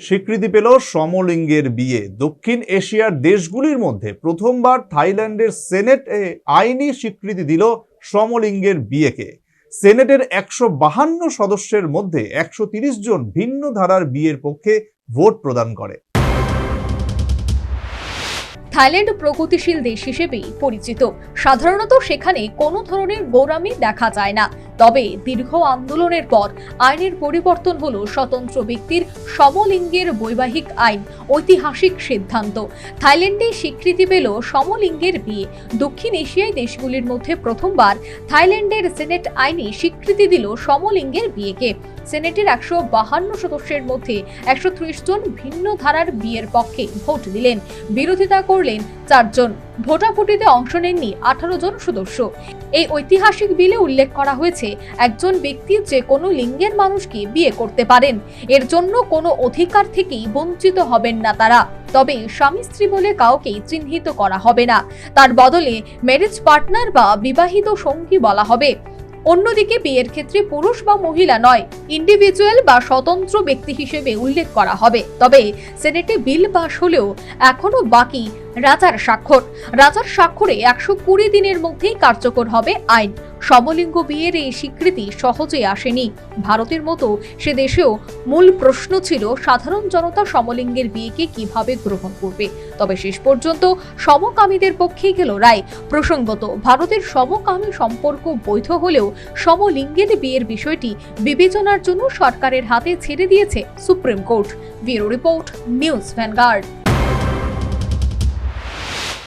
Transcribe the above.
স্বীকৃতি পেল সমলিঙ্গের বিয়ে। দক্ষিণ এশিয়ার দেশগুলির মধ্যে প্রথমবার থাইল্যান্ডের সেনেট আইনি স্বীকৃতি দিল সমলিঙ্গের বিয়েকে। সেনেটের একশো বাহান্ন সদস্যের মধ্যে একশো জন ভিন্ন ধারার বিয়ের পক্ষে ভোট প্রদান করে। থাইল্যান্ড প্রগতিশীল দেশ হিসেবেই পরিচিত। সাধারণত সেখানে কোনো ধরনের গোড়ামি দেখা যায় না। তবে দীর্ঘ আন্দোলনের পর আইনের পরিবর্তন হলো স্বতন্ত্র ব্যক্তির সমলিঙ্গের বৈবাহিক আইন, ঐতিহাসিক সিদ্ধান্ত। থাইল্যান্ডে স্বীকৃতি পেল সমলিঙ্গের বিয়ে। দক্ষিণ এশিয়ায় দেশগুলির মধ্যে প্রথমবার থাইল্যান্ডের সেনেট আইনে স্বীকৃতি দিল সমলিঙ্গের বিয়েকে। সেনেটের একশো বাহান্ন সদস্যের মধ্যে একশো ত্রিশ জন ভিন্ন ধারার বিয়ের পক্ষে ভোট দিলেন। বিরোধিতা করলেন চারজন। ভোটাভুটিতে অংশ নেননি আঠারো জন সদস্য। এই ঐতিহাসিক বিলে উল্লেখ করা হয়েছে, একজন ব্যক্তি যে কোনো লিঙ্গের মানুষকে বিয়ে করতে পারেন। এর জন্য কোনো অধিকার থেকেই বঞ্চিত হবেন না তারা। তবে স্বামী স্ত্রী বলে কাউকেই চিহ্নিত করা হবে না। তার বদলে ম্যারেজ পার্টনার বা বিবাহিত সঙ্গী বলা হবে। অন্যদিকে বিয়ের ক্ষেত্রে পুরুষ বা মহিলা নয় ইন্ডিভিজুয়াল বা স্বতন্ত্র ব্যক্তি হিসেবে উল্লেখ করা হবে। তবে সেনেটে বিল পাশ হলেও এখনও বাকি রাজার স্বাক্ষর। রাজার স্বাক্ষরে একশো কুড়ি দিনের মধ্যেই কার্যকর হবে আইন। সমলিঙ্গ বিয়ের এই স্বীকৃতি সহজে আসেনি। ভারতের মতো সে দেশেও মূল প্রশ্ন ছিল সাধারণ জনতা সমলিঙ্গের বিয়েকে কীভাবে গ্রহণ করবে। তবে শেষ পর্যন্ত সমকামীদের পক্ষেই গেল রায়। প্রসঙ্গত, ভারতের সমকামী সম্পর্ক বৈধ হলেও সমলিঙ্গের বিয়ের বিষয়টি বিবেচনার জন্য সরকারের হাতে ছেড়ে দিয়েছে supreme court. Bureau report, news Vanguard.